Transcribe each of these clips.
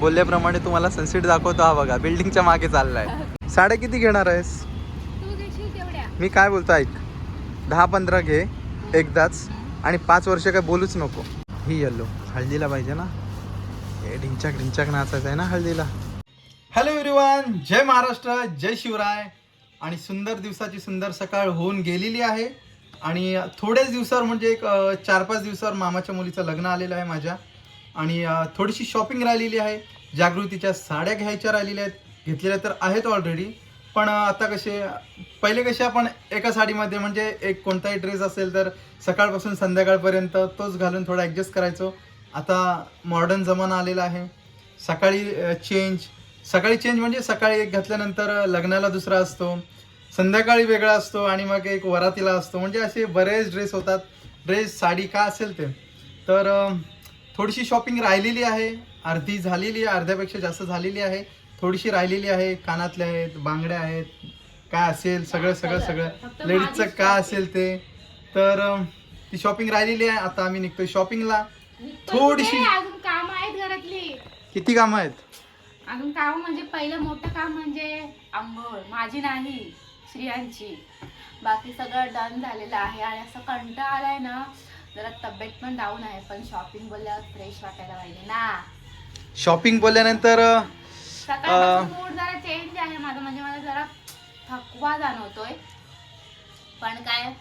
बोलल्याप्रमाणे तुम्हाला सनसेट दाखवतो हा बघा. बिल्डिंगच्या मागे चाललाय. साड्या किती घेणार आहेस? मी काय बोलतो ऐक. दहा पंधरा घे एकदाच. आणि पाच वर्ष काय बोलूच नको. ही येल्लो हळदीला पाहिजे ना? हे ढिंचाक ढिंचाक नाचायचं आहे ना हळदीला? हॅलो एव्हरीवन जय महाराष्ट्र जय शिवराय. आणि सुंदर दिवसाची सुंदर सकाळ होऊन गेलेली आहे. आणि थोड्याच दिवसावर म्हणजे एक चार पाच दिवसावर मामाच्या मुलीचं लग्न आलेलं आहे माझ्या. आणि थोडीशी शॉपिंग राहिलेली आहे. जागृतीच्या साड्या घ्यायच्या राहिलेल्या आहेत. घेतलेल्या तर आहेत ऑलरेडी पण आता कसे पहिले कसे आपण एका साडीमध्ये म्हणजे एक कोणताही ड्रेस असेल तर सकाळपासून संध्याकाळपर्यंत तोच घालून थोडा ॲडजस्ट करायचो. आता मॉडर्न जमाना आलेला आहे. सकाळी चेंज सकाळी चेंज म्हणजे सकाळी एक घातल्यानंतर लग्नाला दुसरा असतो. संध्याकाळी वेगळा असतो आणि मग एक वरातीला असतो. म्हणजे असे बरेच ड्रेस होतात. ड्रेस साडी का असेल ते. तर थोडीशी शॉपिंग राहिलेली आहे. अर्धी झालेली आहे अर्ध्यापेक्षा जास्त झालेली आहे. थोडीशी राहिलेली आहे. कानातल्या आहेत बांगड्या आहेत काय असेल सगळं सगळं सगळं. लेडीजचं काय. असेल ते. तर ती शॉपिंग राहिलेली आहे. आता आम्ही निघतोय शॉपिंगला थोडीशी-? अजून काम आहेत घरातली. किती कामं आहेत? अजून काम म्हणजे पहिलं मोठं काम म्हणजे आंघोळ माझी नाही स्त्रियांची. बाकी सगळं डन झालेलं आहे. आणि असं कंटाळा आलाय ना जरा तब्येत पण डाऊन आहे पण शॉपिंग बोलल्यावर फ्रेश वाटायला पाहिजे ना. शॉपिंग बोलल्यानंतर सकाळपासून मूड जरा चेंज आहे माझा म्हणजे मला जरा थकवा जाणवतोय. पण काय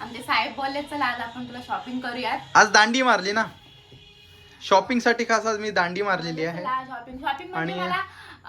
आमचे साहेब बोलले चला आज आपण तुला शॉपिंग करूयात. आज दांडी मारली ना. शॉपिंगसाठी खास आज मी दांडी मारलेली आहे. शॉपिंग शॉपिंग म्हणजे आणि- मला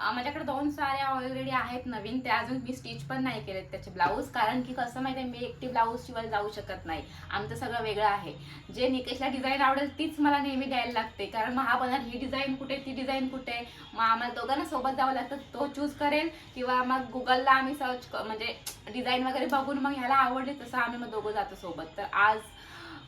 माझ्याकडे दोन साऱ्या ऑलरेडी आहेत नवीन ते अजून मी स्टिच पण नाही केलेत त्याचे ब्लाऊज कारण की कसं माहिती आहे मी एकटी ब्लाऊज शिवाय जाऊ शकत नाही. आमचं सगळं वेगळं आहे. जे निकेशला डिझाईन आवडेल तीच मला नेहमी द्यायला लागते कारण मग हा ही डिझाईन कुठे ती डिझाईन कुठे? मग आम्हाला दोघांना सोबत जावं लागतं तो चूज करेल किंवा मग गुगलला आम्ही सर्च म्हणजे डिझाईन वगैरे बघून मग ह्याला आवडले तसं आम्ही मग दोघं जातो सोबत. तर आज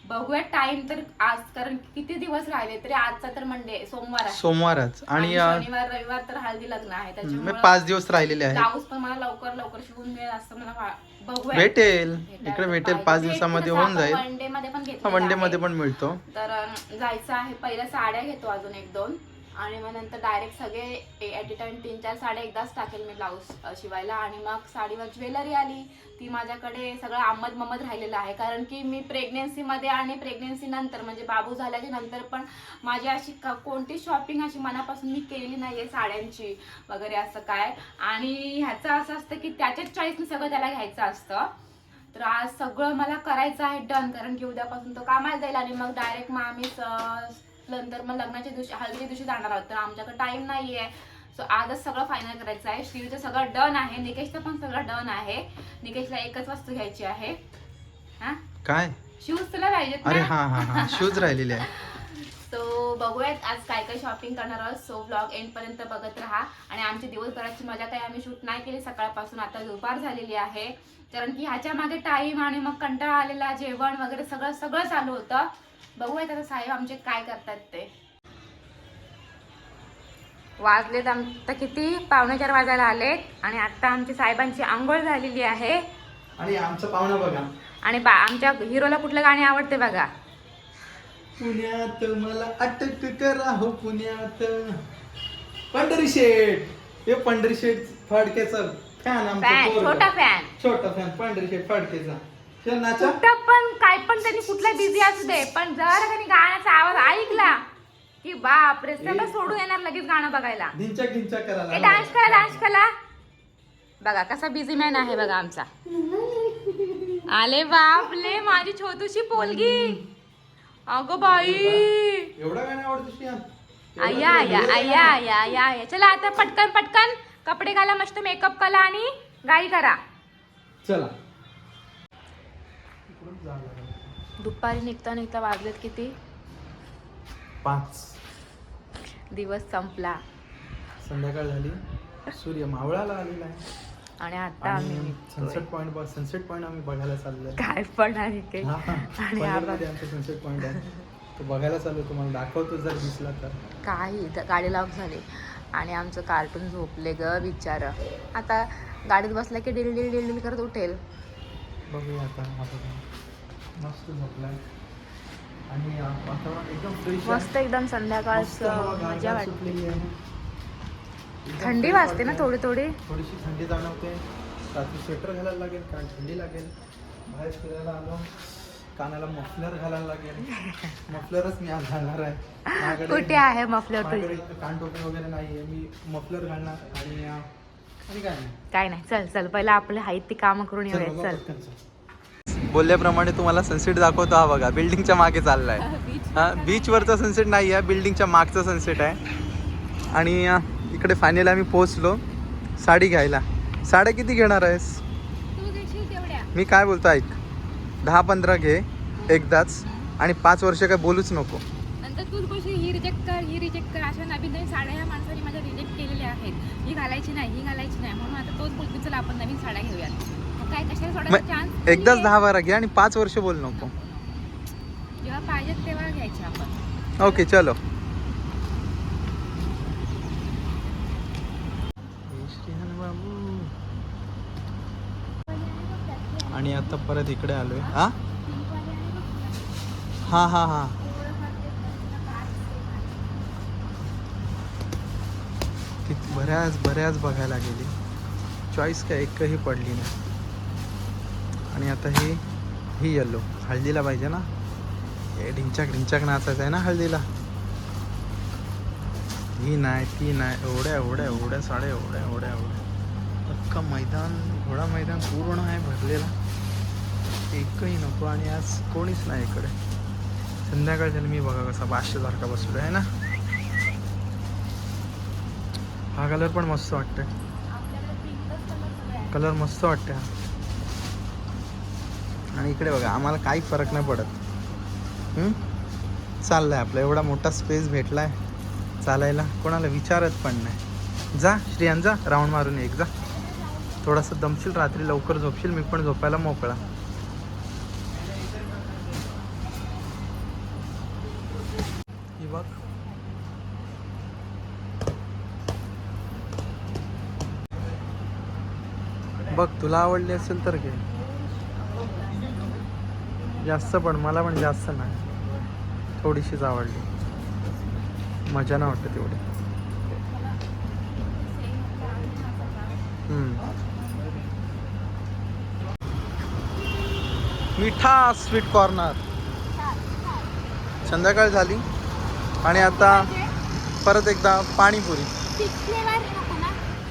बघूया टाइम तर आज कारण किती दिवस राहिले तरी आजचा तर मंडे सोमवार आहे. सोमवारच. आणि शनिवार रविवार तर हळदी लग्न आहे. त्याच्यामुळे पाच दिवस राहिलेले आहे ब्लाऊज पण मला लवकर लवकर शिवून मिळेल असं मला बघूया. भेटेल. इकडे भेटेल. पाच दिवसामध्ये होऊन जाईल. day मध्ये पण हा घेतलेलं वन डे मध्ये. पण मिळतो. तर जायचं आहे. पहिल्या साड्या घेतो अजून एक दोन. आणि मग नंतर डायरेक्ट सगळे ॲट ए टाइम तीन चार साड्या एकदाच टाकेल मी ब्लाऊज शिवायला. आणि मग साडीवर ज्वेलरी आली. ती माझ्याकडे सगळं आमद ममद राहिलेलं आहे. कारण की मी प्रेग्नेन्सीमध्ये आणि प्रेग्नेन्सीनंतर म्हणजे बाबू झाल्याच्यानंतर पण माझी अशी का कोणती शॉपिंग अशी मनापासून मी केली नाही आहे साड्यांची वगैरे असं काय. आणि ह्याचं असं असतं की त्याच्याच चॉईसने सगळं त्याला घ्यायचं असतं. तर आज सगळं मला करायचं आहे डन कारण की उद्यापासून तो कामाला जाईल आणि मग डायरेक्ट मग आम्ही स- नंतर मग लग्नाच्या दिवशी हळदीच्या दिवशी जाणार आहोत. तर आमच्याकडे टाइम नाहीये. सो आजच सगळं फायनल करायचं आहे. श्रीचं सगळं डन आहे. निकेशचं पण सगळं डन आहे. निकेशला एकच वस्तू घ्यायची आहे. हा? काय? शूज तुला पाहिजेत अरे हा हा हा. शूज राहिलेले आहे सो बघूयात आज काय काय शॉपिंग करणार आहोत. सो ब्लॉग एंड पर्यंत बघत राहा. आणि आमची दिवसभराची मजा काही आम्ही शूट नाही केली. सकाळपासून आता दुपार झालेली आहे. कारण की ह्याच्या मागे टाईम आणि मग कंटाळा आलेला जेवण वगैरे सगळं सगळं चालू होतं. बघूयात आता साहेब आमचे काय करतात ते. वाजलेत आता किती? पावणे चार वाजायला आलेत. आणि आता आमची साहेबांची आंघोळ झालेली आहे. आणि आमचं पाहुणा बघा. आणि बा आमच्या हिरोला कुठलं गाणे आवडते बघा? पुण्यात मला अटक करा हो पुण्यात. पंढरी शेठ. हे पंढरी शेठ फडकेचा फॅन आमचा फॅन पोरगा. छोटा फॅन छोटा फॅन पंढरी शेठ फडकेचा. नाचा कुठं पण काय पण त्यांनी कुठला बिझी असू दे पण जर त्यांनी गाण्याचा आवाज ऐकला की बाप रे सगळं सोडून येणार लगेच गाणं बघायला. ए करायला डान्स करा डान्स करा. बघा कसा बिझी मॅन आहे बघा आमचा. आले बापले माझी छोटूशी पोलगी अगो बाई. एवढा गाणं आवडतो श्रियान? आया आया आया आया आया आया. चला आता पटकन पटकन. कपडे घाला मस्त मेकअप करा आणि गाई करा. चला. दुपारी निघता निघता वाजलेत किती? पाच. दिवस संपला. संध्याकाळ झाली. सूर्य मावळाला आलेला आहे. आणि आता आम्ही. सनसेट पॉइंट सनसेट पॉइंट आम्ही बघायला चाललोय. काय पण आहे ते. आणि आमचा सनसेट पॉइंट आहे. तो बघायला चालू तुम्हाला दाखवतो जर दिसला तर. काही गाडी लॉक झाली. आणि आमचं कार्टून झोपले ग बिचार. आता गाडीत बसला की डिल डिल डिल डिल करत उठेल. बघूया आता मस्त झोपलाय. आणि वातावरण एकदम फ्रेश मस्त एकदम संध्याकाळचं मजा एकदम थंडी वाजते ना. थोडी थोडी? थोडीशी थंडी जाणवते. रात्री स्वेटर घालायला लागेल कारण थंडी लागेल. बाहेर फिरायला आलो कानाला मफलर घालायला लागेल. मफलरच मी आज घालणार आहे. कुठे आहे मफलर कान टोपी वगैरे नाही आहे मी मफलर घालणार आणि काय नाही काय? नाही चल चल. पहिला आपले आहेत ती कामं करून येऊया चल. बोलल्याप्रमाणे तुम्हाला सनसेट दाखवतो. हा बघा बिल्डिंगच्या मागे चाललाय. हा बीचवरचा सनसेट नाही आहे बिल्डिंगच्या मागचा सनसेट आहे. आणि इकडे फायनली आम्ही पोहोचलो साडी घ्यायला. साड्या किती घेणार आहेस? तू मी काय बोलतो ऐक. दहा पंधरा घे एकदाच. आणि पाच वर्ष काय बोलूच नको. नंतर तूच बोलशील ही रिजेक्ट कर ही रिजेक्ट कर. अशा नवीन नवीन साड्या ह्या माणसाने माझ्या रिजेक्ट केलेल्या आहेत. ही घालायची नाही ही घालायची नाही. म्हणून आता तोच बोलतो चला आपण नवीन साड्या घेऊयात. काय कशाला सोडायचा मग चान्स एकदाच दहा बारा घे आणि पाच वर्ष बोल नको. जेव्हा पाहिजेत तेव्हा घ्यायचे आपण. ओके चलो. आणि आता परत इकडे आलोय. हा? हा हा हा. बऱ्याच बऱ्याच बघायला गेली. चॉईस काय? एकही पडली नाही. आणि आता हे ही येलो हळदीला पाहिजे ना? हे ढिंचाक ढिंचाक नाचायचं आहे ना हळदीला? ही नाही ती नाही. एवढ्या एवढ्या एवढ्या साड्या एवढ्या एवढ्या एवढ्या. अख्खा मैदान घोडा मैदान पूर्ण आहे भरलेला. एकही नको आणि आज कोणीच नाही इकडे. संध्याकाळ झाली मी बघा कसा बादशासारखा बसलो आहे ना? हा कलर पण मस्त वाटतंय. कलर मस्त वाटते हा आणि इकडे बघा आम्हाला काही फरक नाही पडत. चाललं चाललंय आपला एवढा मोठा स्पेस भेटलाय चालायला. कोणाला विचारत पण नाही. जा श्रियान जा राऊंड मारून एक जा. थोडासा दमशील रात्री लवकर झोपशील मी पण झोपायला मोकळा. बघ. बघ तुला आवडली असेल तर घे. जास्त पण मला पण जास्त नाही. थोडीशीच आवडली. मजा नाही वाटत तेवढी मिठा स्वीट कॉर्नर. संध्याकाळ झाली. आणि आता परत एकदा पाणीपुरी.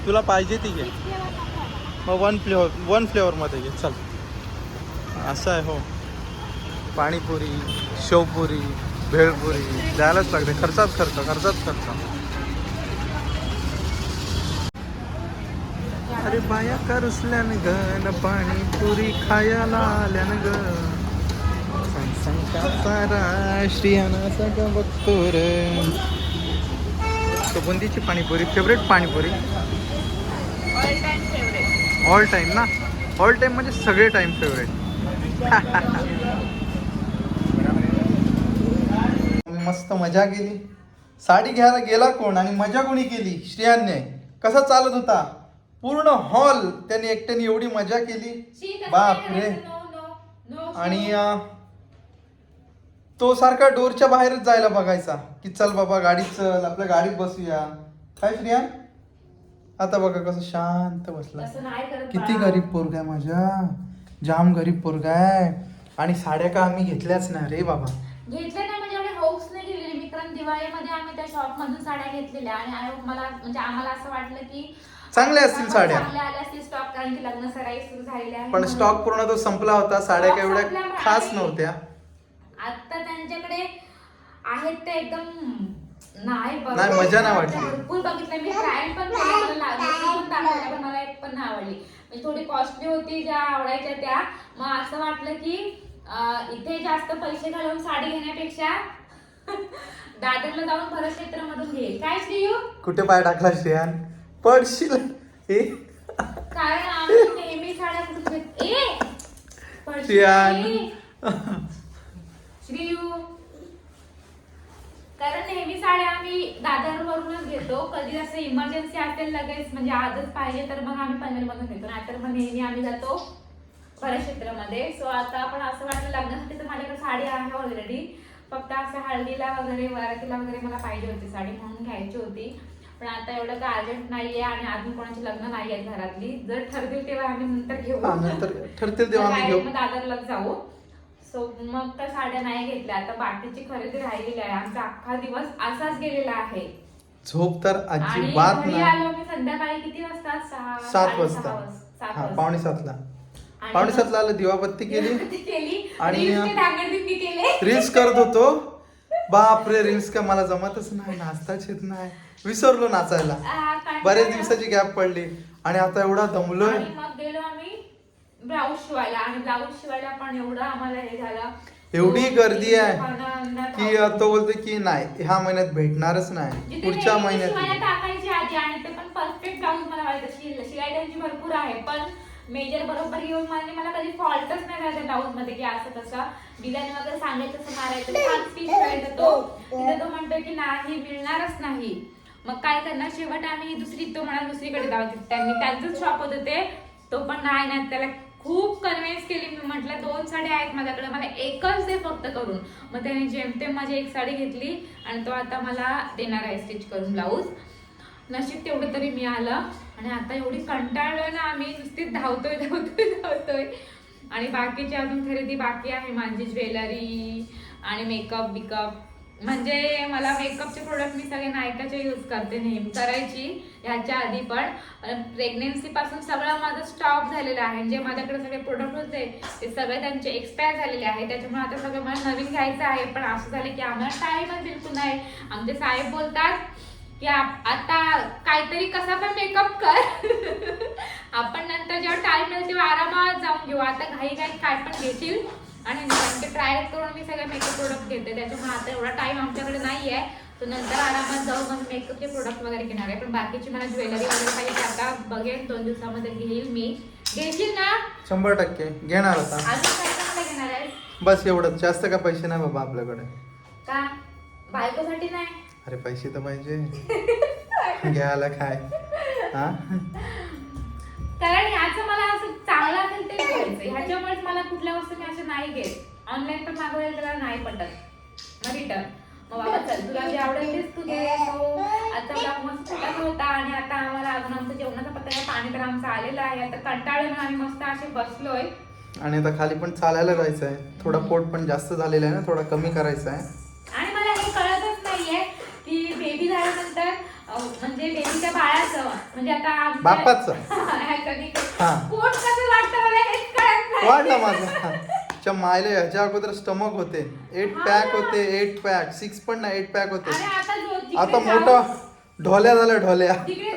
तुला पाहिजे ती घे. मग वन फ्लेवर वन फ्लेवरमध्ये घे. चल. असं आहे हो. पाणीपुरी शेवपुरी भेळपुरी द्यायलाच लागते. खर्चाच खर्च खर्चाच खर्च. अरे बाया का रुसल्यान ग पाणीपुरी खायला आल्यान ग. सारा बघतो तो बुंदीची panipuri favourite panipuri. All time all time ना? ऑल टाइम म्हणजे सगळे टाइम फेवरेट मस्त मजा केली. साडी घ्यायला गेला कोण आणि मजा कोणी केली? श्रेयाने कसा चालत होता? पूर्ण हॉल त्याने एकट्याने एवढी मजा केली. बाप रे. आणि तो सारखा डोरच्या बाहेरच जायला बघायचा की चल बाबा गाडीत चल आपल्या गाडीत बसूया. काय श्रियान? आता बघा कसं शांत बसला. किती. गरीब पोरगा आहे माझ्या जाम गरीब पोरगा आहे. आणि साड्या का आम्ही घेतल्याच नाही रे बाबा घेतले नाही म्हणजे एवढे होप्स नाही दिवाळीमध्ये आम्ही त्या शॉप मधून साड्या घेतलेल्या आणि मला म्हणजे आम्हाला असं वाटलं की चांगल्या असतील साड्या. चांगल्या आल्या असतील स्टॉक कारण की लग्न सराई सुरू झालेली आहे पण म्हणून. स्टॉक पूर्ण तो संपला होता साड्या Stock एवढ्या संपला खास नव्हत्या. आता त्यांच्याकडे आहेत ते एकदम नाही बघ- नाही, मजा नाही वाटली. भरपूर बघितलं मी ट्रायल पण केली, मला लागली पण मला एक पण नाही आवडली. म्हणजे थोडी कॉस्टली होती ज्या आवडायच्या त्या. मग असं वाटलं की अं, इथे जास्त पैसे घालून साडी घेण्यापेक्षा दादरला जाऊन भरत क्षेत्रामधून घेईल काय श्रीयू? कुठे पाय टाकला श्रेयान? पडशील. ए. कारण आम्ही नेहमी साड्या घेत ए पडशील. श्रियान. श्रीयू. कारण नेहमी साड्या आम्ही दादरवरूनच घेतो. कधी असं इमर्जन्सी असेल लगेच म्हणजे आजच पाहिजे तर मग आम्ही पनवेल मधून घेतो. नाहीतर मग नेहमी आम्ही जातो परक्षेत्रामध्ये सो आता आपण असं वाटलं लग्नासाठी तर माझ्याकडे साडी आहे ऑलरेडी फक्त असं हळदीला वगैरे वरातीला वगैरे मला पाहिजे होती साडी म्हणून घ्यायची होती. पण आता एवढं काय अर्जंट नाहीये आणि अजून कोणाची लग्न नाही आहेत घरातली. जर ठरतील तेव्हा आम्ही नंतर घेऊ. ठरतील तेव्हा दादरलाच जाऊ. सो मग त्या साड्या नाही घेतल्या. आता बाकीची खरेदी राहिलेली आहे. आमचा अख्खा दिवस असाच गेलेला आहे. झोप तर अजिबात नाही. आलो मी संध्याकाळी किती वाजता सहा सात वाजता. पावणे सातला. आणि पावणे मग- सातला आलं दिवाबत्ती केली. आणि- रील्स करत होतो. बापरे रील्स का मला जमतच नाही नाचताच येत नाही. विसरलो नाचायला. बरेच दिवसाची गॅप पडली. आणि आता एवढा दमलोय. आणि मग गेलो आम्ही ब्लाऊज शिवायला. आणि ब्लाऊज शिवायला पण एवढं आम्हाला हे झालं. एवढी गर्दी आहे की तो बोलतो की नाही ह्या महिन्यात भेटणारच नाही. पुढच्या महिन्यात टाकायची आधी. आणि ते पण परफेक्ट ब्लाऊज मला माहिती शिलाई त्यांची भरपूर आहे पण मेजर बरोबर येऊन मला मला कधी फॉल्टच नाही झाला ब्लाऊजमध्ये की असं तसं. डिझाईन वगैरे सांगायचं तसं मारायचं. छान स्टिच करायचं तो तिथे तो म्हणतोय की नाही मिळणारच नाही. मग काय करणार? शेवट आम्ही दुसरी तो म्हणा दुसरीकडे जाऊ त्यांनी त्यांचंच शॉप होत ते. तो पण नाही ना त्याला खूप कन्व्हिन्स केली. मी म्हटलं दोन साड्या आहेत माझ्याकडे. मला एकच दे फक्त करून. मग त्याने जेमतेम माझी एक साडी घेतली आणि तो आता मला देणार आहे स्टिच करून ब्लाऊज नशीब तेवढं तरी मिळालं. आणि आता एवढी कंटाळलोय ना आम्ही नुसती धावतोय धावतोय धावतोय. आणि बाकीची अजून खरेदी बाकी आहे माझी ज्वेलरी आणि मेकअप बिकअप. म्हणजे मला मेकअपचे प्रोडक्ट मी सगळे नायकाचे यूज करते नेहमी करायची ह्याच्या आधी पण. प्रेग्नेन्सीपासून सगळं माझं स्टॉप झालेलं आहे. जे माझ्याकडे सगळे प्रोडक्ट होते ते सगळे त्यांचे एक्सपायर झालेले आहे. त्याच्यामुळे आता सगळं मला नवीन घ्यायचं आहे. पण असं झालं की आम्हाला टाईमच बिलकुल नाही. आमचे साहेब बोलतात की आता काहीतरी कसा पण मेकअप कर. आपण नंतर जेव्हा टाइम मिळेल तेव्हा आरामात जाऊन घेऊ. आता घाई घाई काय पण घेशील. आणि ते ट्रायल करून मी सगळे मेकअप प्रोडक्ट घेते. त्याच्यामुळे आता एवढा टाइम आमच्याकडे नाही आहे तर नंतर आरामात जाऊन मग मेकअपचे प्रोडक्ट वगैरे घेणार आहे. पण बाकीची मला ज्वेलरी वगैरे पाहिजे ते आता बघेन. दोन दिवसामध्ये घेईल मी. घेशील ना? शंभर टक्के. घेणार आता. अजून काय घेणार आहे बस एवढंच. जास्त का पैसे नाही बाबा आपल्याकडे. का? बायकोसाठी नाही? अरे पैसे तर पाहिजे. घ्यायला काय? हा? कारण ह्याचं मला असं चांगलं असेल ते घ्यायचं. ह्याच्यामुळेच मला कुठल्या वस्तू मी अशा नाही घेत. ऑनलाईन पण मागवलेलं त्याला नाही पटत. मग रिटर्न मग बाबा चल तुला जे आवडेल तेच तू घे हो आता मस्त छोटासा होता आणि आता आम्हाला अजून आमचं जेवणाचा पत्ता. पाणी तर आमचं आलेलं आहे. आता कंटाळले म्हणून आम्ही मस्त असे बसलोय. आणि आता खाली पण चालायला जायचं आहे थोडा पोट पण जास्त झालेला आहे ना थोडा कमी करायचा आहे आणि मला हे कळतच नाहीये की बेबी झाल्यानंतर म्हणजे बेबीच्या बाळाचं म्हणजे आता बापाचं. हा. पोट कसं वाटतं मला हेच कळत वाढला माझा. च्या मायले ह्याच्या अगोदर स्टमक होते. Eight pack. होते एट पॅक सिक्स पण नाही एट पॅक होते. आता मोठा ढोल्या झाल्या ढोल्या. हे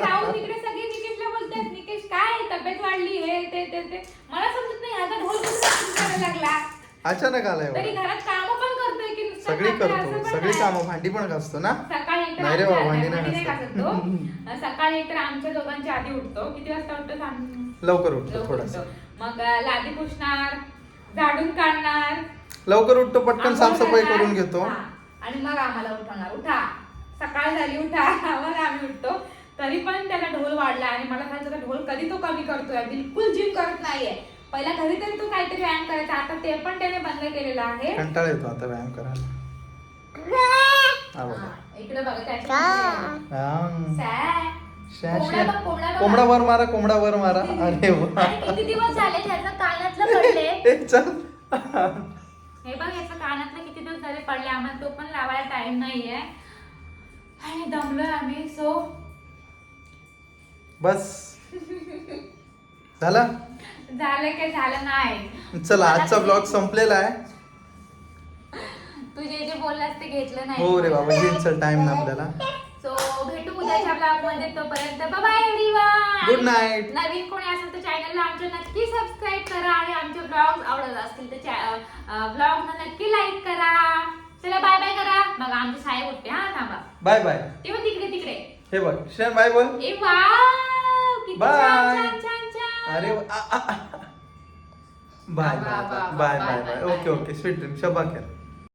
अचानक आलाय सगळी करतो सगळी. कामं भांडी पण घासतो ना? नाही रे आमच्या- बाबा, भांडी नाही घासत. घासत. सकाळी एकतर आमच्या दोघांच्या आधी उठतो. किती वाजता उठतो? सांग लवकर उठतो लवकर थोडासा. उठतो. मग अं, लादी पुसणार झाडून काढणार. लवकर उठतो पटकन आंघोळ साफसफाई करणार. करून घेतो. हा. आणि मग आम्हाला उठवणार. उठा. सकाळ झाली उठा. मग आम्ही उठतो. तरी पण त्याला ढोल वाढला आणि मला सांगायचं का ढोल कधी तो कमी करतोय? बिलकुल जिम करत नाहीये. पहिला घरी तरी तो काहीतरी व्यायाम करायचा. आता ते पण त्याने बंद केलेलं आहे. कंटाळा येतो आता व्यायाम करायला. हा. बघा. इकडे बघा हा. सॅ. कोंबडा वर मारा कोंबडा वर मारा अरे किती दिवस झाले त्याचं कानातलं पडले? हे बघ याचं कानातलं किती दिवस झाले पडले? आम्हाला तो पण लावायला टाइम नाहीये. आणि दमलोय आम्ही सो बस. झाला? झालं काय झालं नाही. चला आजचा ब्लॉग संपलेला आहे. तू जे जे बोललास ते घेतलं नाही. हो रे बाबा टाइम ना आपल्याला. सो भेटू उद्याच्या ब्लॉगमध्ये तोपर्यंत. Bye everyone Good night. नवीन कोणी असेल तर चॅनलला आमच्या नक्की सबस्क्राईब करा आणि आमचे ब्लॉग आवडत असतील तर ब्लॉग नक्की लाईक करा. चला बाय बाय करा. बघा आमचे साहेब उठते हा थांबा. बाय बाय तेव्हा तिकडे तिकडे. हे बघ श्रेन बाय बोल. ए अरे वा-. बाय बा, bye bye bye bye. Okay okay sweet dream Shaba